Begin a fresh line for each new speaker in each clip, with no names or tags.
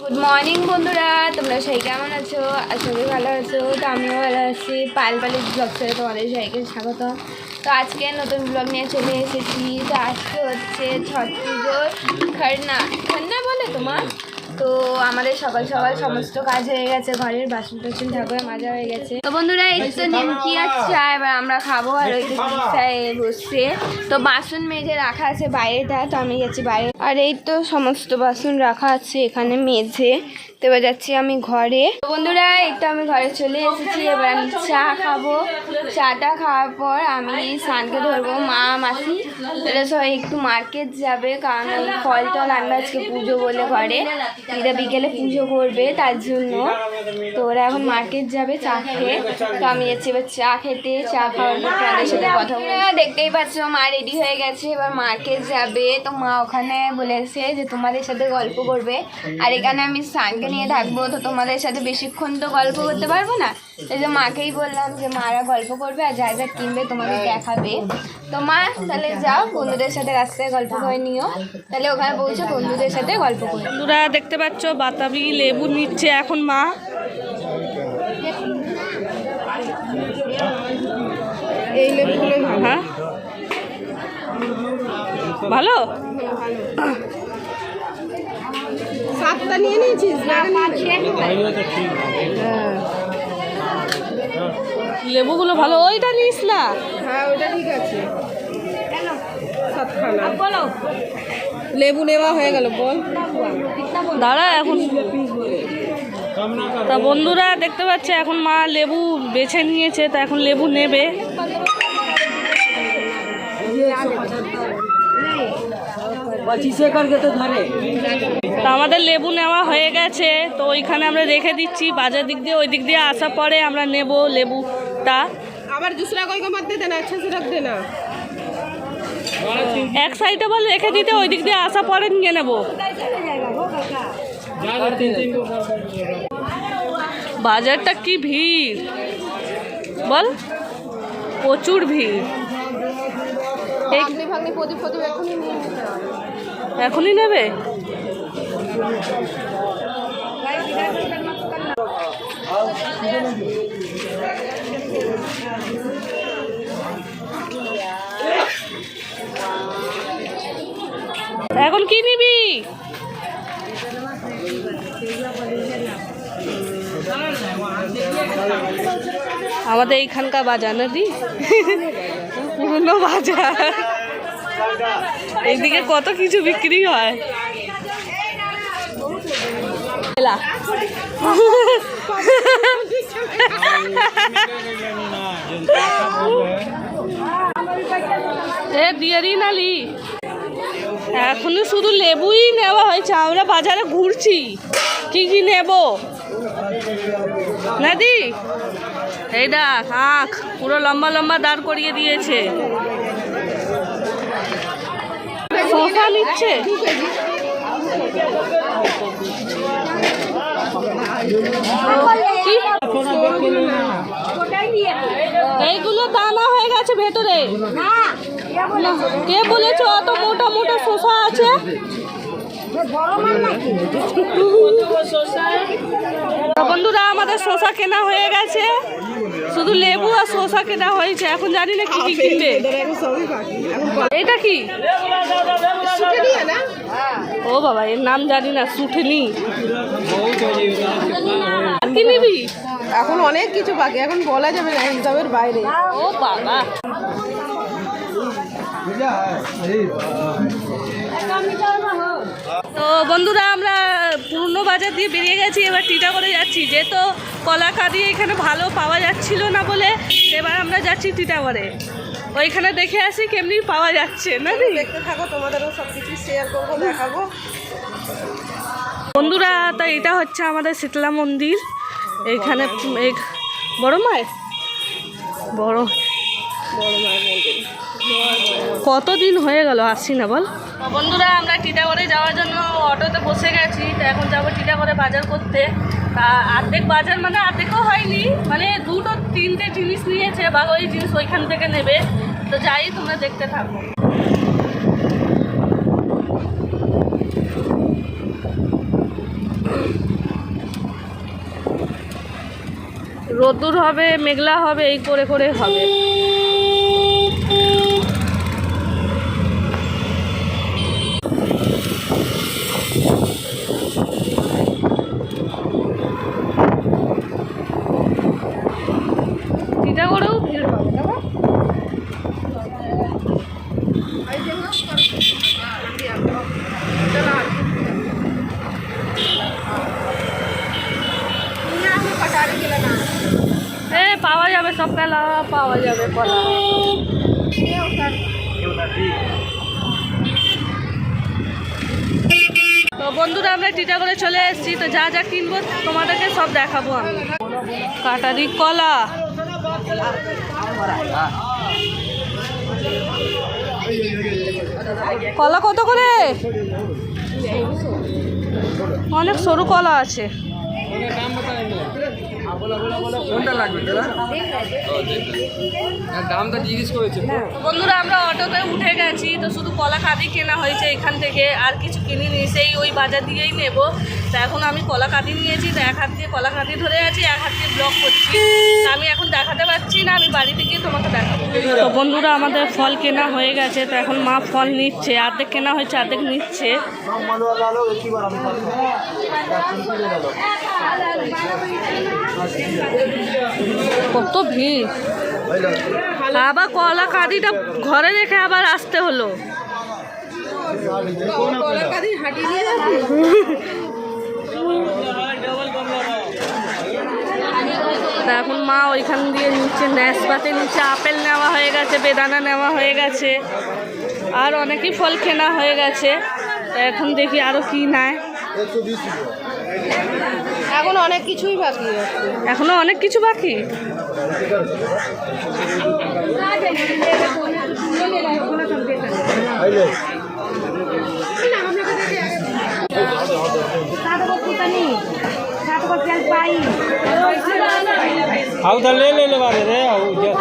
Good morning বন্ধুরা। তোমরা সবাই কেমন আছো? আশা করি ভালো আছো। তো আমিও ভালো আছি। পাল পালের ব্লগ ছেড়ে তোমাদের সবাইকে স্বাগত। তো আজকে নতুন ব্লগ নিয়ে চলে এসেছি। তো আজকে হচ্ছে ছট পুজোর খরনা। খন্না বলে তোমার? তো আমাদের সকাল সকাল সমস্ত কাজ হয়ে গেছে ঘরের বাসন টাসন ঠাকুরের মাজা হয়ে গেছে। তো বন্ধুরা এই তো নিমকি আর চা এবার আমরা খাব আর ওই বসে বসছে। তো বাসন মেজে রাখা আছে বাইরেটা তো আমি গেছি বাইরে। আর এই তো সমস্ত বাসন রাখা আছে এখানে মেঝে। তো এবার যাচ্ছি আমি ঘরে। বন্ধুরা তো আমি ঘরে চলে এসেছি। এবার আমি চা খাব। চাটা খাওয়ার পর আমি স্নানকে ধরবো মা, মাসি। এরা সবাই একটু মার্কেট যাবে, কারণ ওই ফল টল আনবে আজকে পুজো বলে ঘরে। এরা বিকেলে পুজো করবে তার জন্য। তো ওরা এখন মার্কেট যাবে চা খেয়ে। তো আমি যাচ্ছি এবার চা খেতে, চা খাওয়ার পর তোমাদের সাথে কথা বলে দেখতেই পাচ্ছ, মা রেডি হয়ে গেছে। এবার মার্কেট যাবে। তো মা ওখানে বলেছে যে তোমাদের সাথে গল্প করবে। আর এখানে আমি স্নানকে নিয়ে থাকব তো তোমাদের সাথে বেশিক্ষণ তো গল্প করতে পারব না। এই যে মাকেই বললাম যে মারা গল্প করবে আর যা যা কিনবে তোমাদের দেখাবে। তো মা তাহলে যাও বন্ধুদের সাথে রাস্তায় গল্প করে নিও। তাহলে ওখানে পৌঁছে বন্ধুদের সাথে গল্প করো।
বন্ধুরা দেখতে পাচ্ছ বাতাবি লেবু নিচ্ছে এখন মা।
এই লেবুগুলো
হ্যাঁ? ভালো।
সাতটা নিয়ে নিয়েছিস?
লেবুগুলো ভালো ওইটা নিস না।
হ্যাঁ ওটা ঠিক আছে। লেবু নেওয়া হয়ে গেল বল।
দাঁড়া এখন। তা বন্ধুরা দেখতে পাচ্ছে এখন মা লেবু বেছে নিয়েছে তা এখন লেবু নেবে। পঁচিশ ধরে। তো আমাদের লেবু নেওয়া হয়ে গেছে তো ওইখানে আমরা রেখে দিচ্ছি বাজার দিক দিয়ে ওই দিক দিয়ে আসা পরে আমরা নেব লেবুটা।
আবার দুসরা কইকে মত দেনা আচ্ছা সে রাখ দেনা
এক সাইডে বল রেখে দিতে ওই দিক দিয়ে আসা পরে নিয়ে নেব। বাজারটা কি ভিড়? বল প্রচুর ভিড়।
ভাগনি ভাগনি প্রদীপ প্রদীপ এখনই নিয়ে নিতে হবে।
এখনই নেবে? এখন কি নিবি? আমাদের এইখানকার বাজার নাকি পুরনো বাজার। এইদিকে কত কিছু বিক্রি হয়। এখনও শুধু লেবুই নেওয়া হয়েছে, আমরা বাজারে ঘুরছি। কি কি নেব? নাদি? এই দেখ পুরো লম্বা লম্বা দাঁড় করিয়ে দিয়েছে। শশা নিচ্ছে? এইগুলো দানা হয়ে গেছে ভেতরে। কে বলেছে অত মোটা মোটা শসা আছে? বন্ধুরা, আমাদের শসা কেনা হয়ে গেছে। শুধু লেবু আর শসা কেনা হয়েছে এখন জানি না কি কি কিনবে। এটা কি? ও বাবা এর নাম জানি না সুঠেনি কি নিবি?
এখন অনেক কিছু বাকি এখন বলা যাবে না হিসাবের বাইরে।
ও বাবা। বন্ধুরা আমরা পুরনো বাজার দিয়ে বেরিয়ে গেছি এবার টিটা করে যাচ্ছি। যেহেতু কলাকা দিয়ে এখানে ভালো পাওয়া যাচ্ছিল না বলে এবার আমরা যাচ্ছি টিটাগড়ে। ওইখানে দেখে আসি কেমনি পাওয়া যাচ্ছে না?
দেখতে থাকো তোমাদেরও সব কিছু শেয়ার করব দেখাবো।
বন্ধুরা তা এটা হচ্ছে আমাদের শীতলা মন্দির। এইখানে এই বড় মায়ের? বড়। কতদিন হয়ে গেল আসি না বল? বন্ধুরা, আমরা টিটাগড়ে যাওয়ার জন্য অটোতে বসে গেছি, তো এখন যাব টিটাগড়ে বাজার করতে। তা অর্ধেক বাজার মানে অর্ধেকও হয়নি মানে দুটো তিনটে জিনিস নিয়েছে বা ওই জিনিস ওইখান থেকে নেবে। তো যাই, তোমরা দেখতে থাকো। রোদ্দুর হবে, মেঘলা হবে, এই করে করে হবে। টিটাগড়েও ভিড় হবে না পাওয়া যাবে সব কলা পাওয়া যাবে তো বন্ধুরা, আমরা টিটাগড়ে চলে এসেছি, তো যা যা কিনবো তোমাদেরকে সব দেখাবো আমি। কাটারি কলা। কলা কত করে? অনেক সরু কলা আছে।
হ্যাঁ, তো
বন্ধুরা আমরা অটোতে উঠে গেছি তো শুধু কলা কাঁদি কেনা হয়েছে এখান থেকে আর কিছু কিনিনি সেই ওই বাজার দিয়েই নেব। তো এখন আমি কলা কাঁদি নিয়েছি তো এক হাত দিয়ে কলা কাঁদি ধরে আছি এক হাত দিয়ে ব্লক করছি। আমি এখন দেখাতে পারছি না আমি বাড়িতে গিয়ে তোমাকে দেখাবো। তো বন্ধুরা আমাদের ফল কেনা হয়ে গেছে তো এখন মা ফল নিচ্ছে অর্ধেক কেনা হয়েছে অর্ধেক নিচ্ছে। কত ভিড়। আবার কলা কাঁদিটা ঘরে রেখে আবার আসতে হলো। তা এখন মা ওইখান দিয়ে নিচ্ছে ন্যাসপাতি নিচ্ছে আপেল নেওয়া হয়ে গেছে বেদানা নেওয়া হয়ে গেছে আর অনেকই ফল কেনা হয়ে গেছে তা এখন দেখি আরও কি নেয়
এখন অনেক কিছুই বাকি আছে
এখনও অনেক কিছু বাকি
हाउ तो ले ले ले बारे रे हाउ जे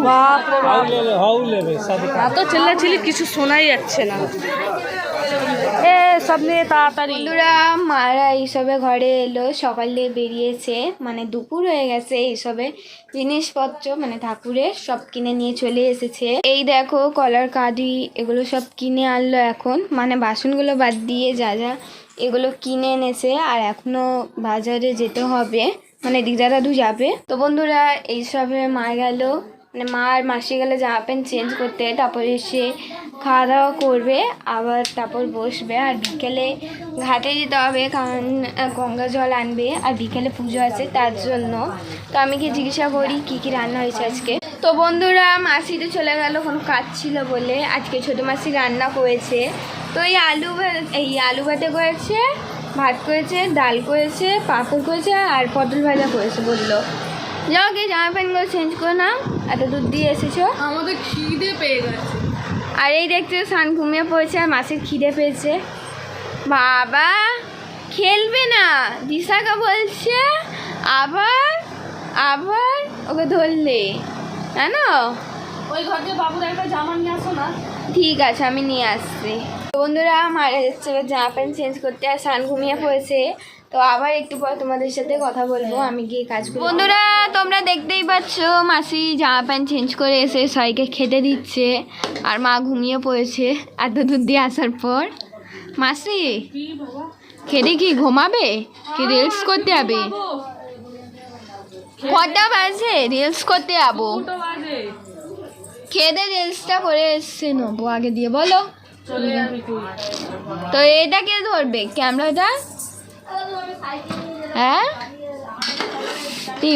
বাপ রে
हाउ
বাপ।
ले ले हाउ ले बे शादी
এত চিল্লাচিল্লি কিছু শোনাই যাচ্ছে না এ সব নিয়ে তাড়াতাড়ি
বন্ধুরা মারা এইসবে ঘরে এলো সকালে বেরিয়েছে মানে দুপুর হয়ে গেছে এইসবে জিনিসপত্র মানে ঠাকুরের সব কিনে নিয়ে চলে এসেছে এই দেখো কলার কাঁদি এগুলো সব কিনে আনলো এখন মানে বাসনগুলো বাদ দিয়ে যা যা এগুলো কিনে এনেছে আর এখনো বাজারে যেতে হবে মানে দিদা দাদু যাবে। তো বন্ধুরা এইসবে মা গেল। মানে মা আর মাসি গেলে জামা প্যান্ট চেঞ্জ করতে, তারপর এসে খাওয়া দাওয়া করবে, আবার তারপর বসবে। আর বিকেলে ঘাটে যেতে হবে, কারণ গঙ্গা জল আনবে, আর বিকেলে পুজো আছে তার জন্য। তো আমি কি জিজ্ঞাসা করি, কি কি রান্না হয়েছে আজকে? তো বন্ধুরা, মাসি তো চলে গেল, কোনো কাজ ছিল বলে। আজকে ছোটো মাসি রান্না করেছে। তো এই আলু এই আলু ভাতে করেছে ভাত করেছে ডাল করেছে পাঁপড় করেছে আর পটল ভাজা করেছে বলল। যাও গিয়ে জামা প্যান্টগুলো চেঞ্জ করে নাও এত দূর দিয়ে এসেছ।
আমাদের খিদে পেয়ে গেছে।
আর এই দেখতে সান ঘুমিয়ে পড়েছে আর মাসির খিদে পেয়েছে। বাবা খেলবে না দিশাকে বলছে আবার আবার ওকে ধরলে জানো?
ওই ঘর দিয়ে বাবুর একটা জামা নিয়ে আসো না।
ঠিক আছে আমি নিয়ে আসছি। বন্ধুরা মারা যাচ্ছে এবার জামা প্যান্ট চেঞ্জ করতে আর সান ঘুমিয়ে পড়েছে। তো আবার একটু পর তোমাদের সাথে কথা বলব আমি গিয়ে কাজ করি। বন্ধুরা তোমরা দেখতেই পাচ্ছ মাসি জামা প্যান্ট চেঞ্জ করে এসে সবাইকে খেতে দিচ্ছে আর মা ঘুমিয়ে পড়েছে এত দূর দিয়ে আসার পর। মাসি
কি
খেতে কি ঘুমাবে? কি রিলস করতে যাবে? কটা বাজে? রিলস করতে যাব। খেতে রিলসটা করে এসছে নেব আগে দিয়ে বলো। তো এটা কে ধরবে? ক্যামেরাটা? হ্যাঁ?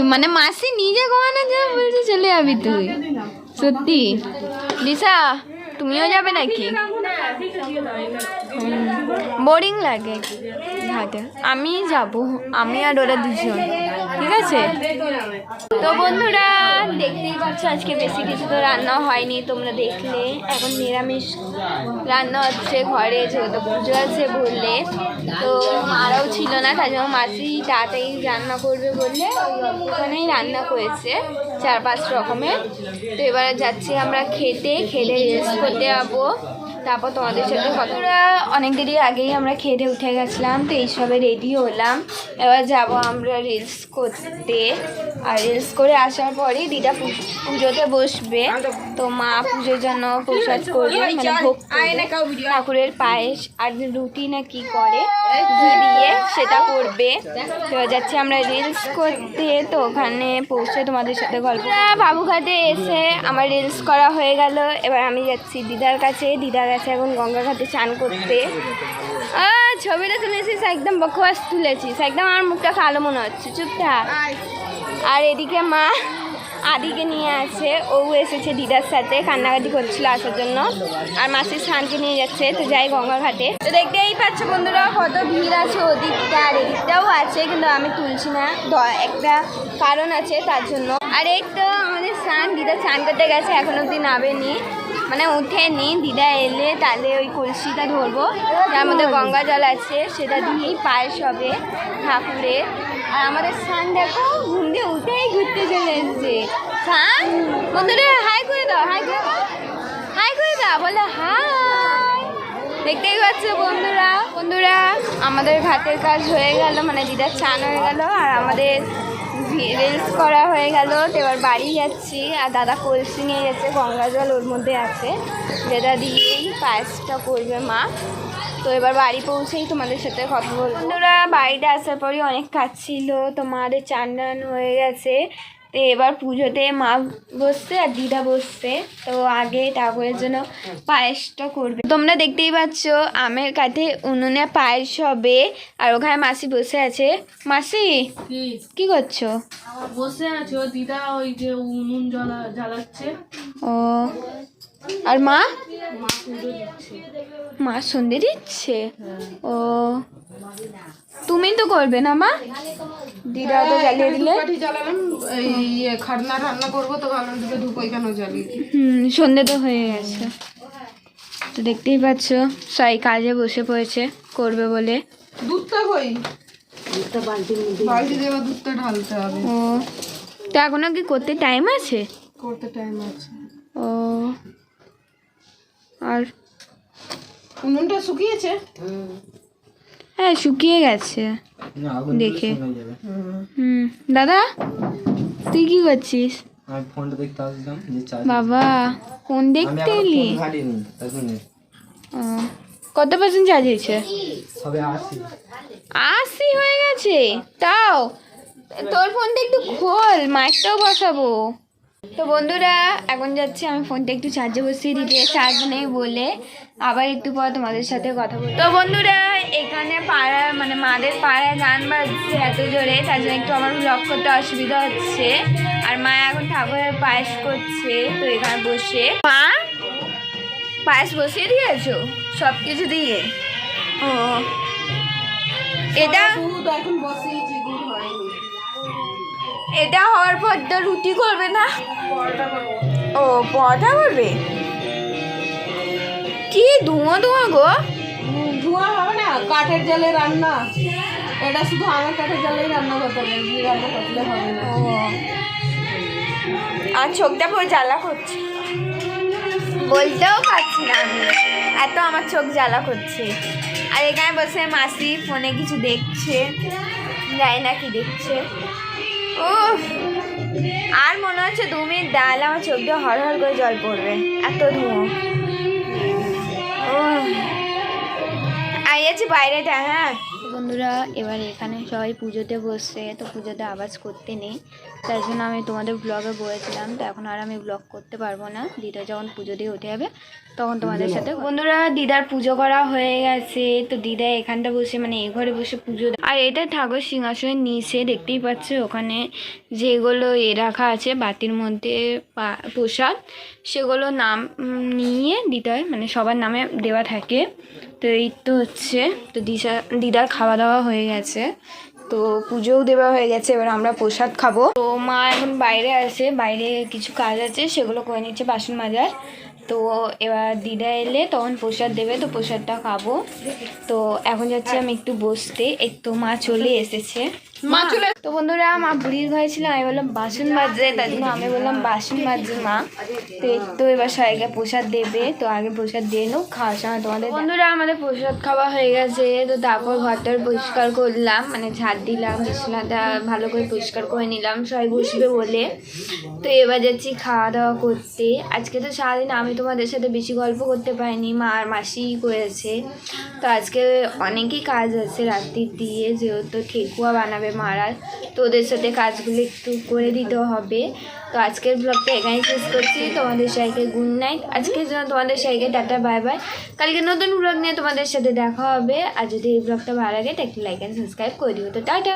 মানে মাসি নিজে ঘুমানো যা বলছে চলে যাবি তুই। সত্যি? দিশা তুমিও যাবে নাকি? বোরিং লাগে। ঘাটে আমি যাব আমি আর ওরা দুজন। ঠিক আছে? তো বন্ধুরা, দেখতেই পাচ্ছ, আজকে বেশি কিছু তো রান্না হয়নি, তোমরা দেখলে। এখন নিরামিষ রান্না হচ্ছে ঘরে, যেহেতু পুজো আছে বললে। তো মারাও ছিল না তার জন্য মাসি তাড়াতাড়ি রান্না করবে বললে ওখানেই রান্না করেছে, চার পাঁচ রকমের। তো এবার যাচ্ছি আমরা খেতে খেলে রেস্ট করতে যাব। তারপর তোমাদের সাথে কতটা অনেক দেরি আগেই আমরা খেয়ে উঠে গেছিলাম, তো এইসবে রেডি হলাম। এবার যাব আমরা রিলস করতে। আর রিলস করে আসার পরেই দিদা পুজোতে বসবে। তো মা পুজোর জন্য প্রসাদ করবে মানে করবে। ঠাকুরের পায়েস আর রুটি না কি করে, ঘি দিয়ে সেটা করবে। এবার যাচ্ছি আমরা রিলস করতে, তো ওখানে পৌঁছে তোমাদের সাথে গল্প বাবুঘাটে এসে আমার রিলস করা হয়ে গেল। এবার আমি যাচ্ছি দিদার কাছে। দিদা গেছে এখন গঙ্গা ঘাটে চান করতে। ছবিটা তুলেছিস, একদম বকবাস তুলেছিস। একদম আমার মুখটা কালো মনে হচ্ছে চুপটা আর এদিকে মা আদিকে নিয়ে আছে, ও এসেছে দিদার সাথে, কান্নাকাটি করছিল আসার জন্য। আর মাসির স্নানকে নিয়ে যাচ্ছে, তো যাই গঙ্গা ঘাটে। তো দেখতেই পাচ্ছ বন্ধুরা, কত ভিড় আছে ওদিকটা, আর এদিকটাও আছে, কিন্তু আমি তুলছি না। একটা কারণ আছে তার জন্য। আর এই তো আমাদের স্নান, দিদা স্নান করতে গেছে, এখন অব্দি নাবেনি মানে উঠে উঠেনি দিদা এলে তাহলে ওই কলসিটা ধরবো। যার মধ্যে গঙ্গা জল আছে, সেটা দিয়েই পায়েস হবে ঠাকুরের। আর আমাদের স্নান দেখো, ঘুম দিয়ে উঠেই ঘুরতে চলে এসছে। স্নান? বন্ধুরা হাই করে দাও হাই করে দাও। হাই করে দাও, বলে হাই দেখতেই পাচ্ছ বন্ধুরা বন্ধুরা, আমাদের ঘাটের কাজ হয়ে গেল মানে দিদার চান হয়ে গেল, আর আমাদের রিলস করা হয়ে গেল, তো এবার বাড়ি যাচ্ছি। আর দাদা কলসি নিয়ে যাচ্ছে গঙ্গা জল ওর মধ্যে আছে। যেটা দিয়েই পায়েসটা করবে মা। তো এবার বাড়ি পৌঁছেই তোমাদের সাথে কথা বলব। বন্ধুরা, বাড়িতে আসার পরই অনেক কাজ ছিল তোমাদের চান হয়ে গেছে। তো এবার পুজোতে মা বসছে আর দিদা বসছে। তো আগে ঠাকুরের জন্য পায়েসটা করবে। তোমরা দেখতেই পাচ্ছ আমের কাঠে উনুনে পায়েস হবে আর ওখানে মাসি বসে আছে। মাসি
কি?
করছ?
বসে আছো দিদা ওই যে উনুন জ্বালা জ্বালাচ্ছে।
ও আর মা?
মা
সন্ধে দিচ্ছে। ও তুমি তো করবে না মা? দিদা তো জ্বালিয়ে দিলে।
জ্বালালাম ইয়ে খাটনা রান্না করব তো ভাবলাম দুটো ধূপ ওইখানেও জ্বালিয়ে
হুম সন্ধে তো হয়ে গেছে। তো দেখতেই পাচ্ছ সবাই কাজে বসে পড়েছে করবে বলে।
দুধটা কই? বালতি দেওয়া দুধটা ঢালতে হবে।
ও তো এখনও কি করতে টাইম আছে?
করতে টাইম আছে।
ও আর
উনুনটা শুকিয়েছে?
হ্যাঁ শুকিয়ে গেছে। দেখে। হুম দাদা তুই কি করছিস?
আমি ফোনটা দেখতে আসলাম যে চার্জ
বাবা ফোন দেখতে এলি? কত পার্সেন্ট চার্জ হয়েছে?
সবে
আশি। হয়ে গেছে? তাও তোর ফোনটা একটু খোল মাইকটাও বসাবো। তো বন্ধুরা এখন যাচ্ছি আমি ফোনটা একটু চার্জে বসিয়ে দিতে। চার্জ নেই বলে আবার একটু পর তোমাদের সাথে কথা বলব। তো বন্ধুরা এখানে পাড়ায় মানে মাদের পাড়ায় গান বাজছে এত জোরে তার জন্য একটু আমার ব্লগ করতে অসুবিধা হচ্ছে। আর মা এখন ঠাকুরের পায়েস করছে তো এখানে বসে। মা পায়েস বসিয়ে দিয়েছ? সব কিছু দিয়ে? ও এটা এটা হওয়ার পর তো রুটি করবে না? ও পরোটা করবে? কি ধোঁয়া ধোঁয়া গো।
ধোঁয়া কাঠের জালে রান্না। এটা শুধু আমার কাঠের জালেই রান্না করতে হবে রান্না হবে না।
আর চোখটা পুরো জ্বালা করছে। বলতেও পারছি না আমি। এত আমার চোখ জ্বালা করছে। আর এখানে বসে মাসি ফোনে কিছু দেখছে। জানি না কি দেখছে। ও আর মনে হচ্ছে দু মিনিট ডাল আমার চোখ দিয়ে হর করে জল পড়বে। এত ধুঁয়ো। ও আইয়াছি বাইরেটা হ্যাঁ। বন্ধুরা এবার এখানে সবাই পুজোতে বসছে তো পুজোতে আওয়াজ করতে নেই। তাই জন্য আমি তোমাদের ব্লগে বলেছিলাম তো এখন আর আমি ব্লগ করতে পারব না। দিদা যখন পুজো দিয়ে উঠে যাবে তখন তোমাদের সাথে বন্ধুরা দিদার পুজো করা হয়ে গেছে তো দিদা এখানটা বসে মানে এই ঘরে বসে পুজো। আর এটা ঠাকুর সিংহাসনের নিচে দেখতেই পাচ্ছে ওখানে যেগুলো এ রাখা আছে বাতির মধ্যে পা- প্রসাদ সেগুলো নাম নিয়ে দিতে হয় মানে সবার নামে দেওয়া থাকে। তো এই তো হচ্ছে, তো দিশা, দিদার খাওয়া দাওয়া হয়ে গেছে। তো পুজোও দেওয়া হয়ে গেছে, এবার আমরা প্রসাদ খাব। তো মা এখন বাইরে আছে, বাইরে কিছু কাজ আছে, সেগুলো করে নিচ্ছে বাসন মাজার। তো এবার দিদা এলে তখন প্রসাদ দেবে, তো প্রসাদটা খাব। তো এখন যাচ্ছি আমি একটু বসতে একটু মা চলে এসেছে। মা চলে তো বন্ধুরা মা বুড়ির ঘরে ছিল আমি বললাম বাসন মাজে তাই জন্য আমি বললাম বাসন মাজে মা। তো তো এবার সবাইকে প্রসাদ দেবে তো আগে প্রসাদ দিয়ে নেও খাওয়ার সময় তোমাদের বন্ধুরা আমাদের প্রসাদ খাওয়া হয়ে গেছে তো তারপর ঘরটা পরিষ্কার করলাম মানে ঝাড় দিলাম বিছানাটা ভালো করে পরিষ্কার করে নিলাম সবাই বসবে বলে। তো এবার যাচ্ছি খাওয়া দাওয়া করতে। আজকে তো সারাদিন আমি তোমাদের সাথে বেশি গল্প করতে পারিনি মা আর মাসি করেছে। তো আজকে অনেকই কাজ আছে রাত্রির দিয়ে যেহেতু ঠেকুয়া বানাবে মারার। তো ওদের সাথে কাজগুলো একটু করে দিতে হবে। তো আজকের ব্লগটা এখানে শেষ করছি। তোমাদের সবাইকে গুড নাইট আজকের জন্য তোমাদের সবাইকে টাটা বাই বাই কালকে নতুন ব্লগ নিয়ে তোমাদের সাথে দেখা হবে। আর যদি এই ব্লগটা ভালো লাগে, তো একটু লাইক অ্যান্ড সাবস্ক্রাইব করে দিও। তো টাটা!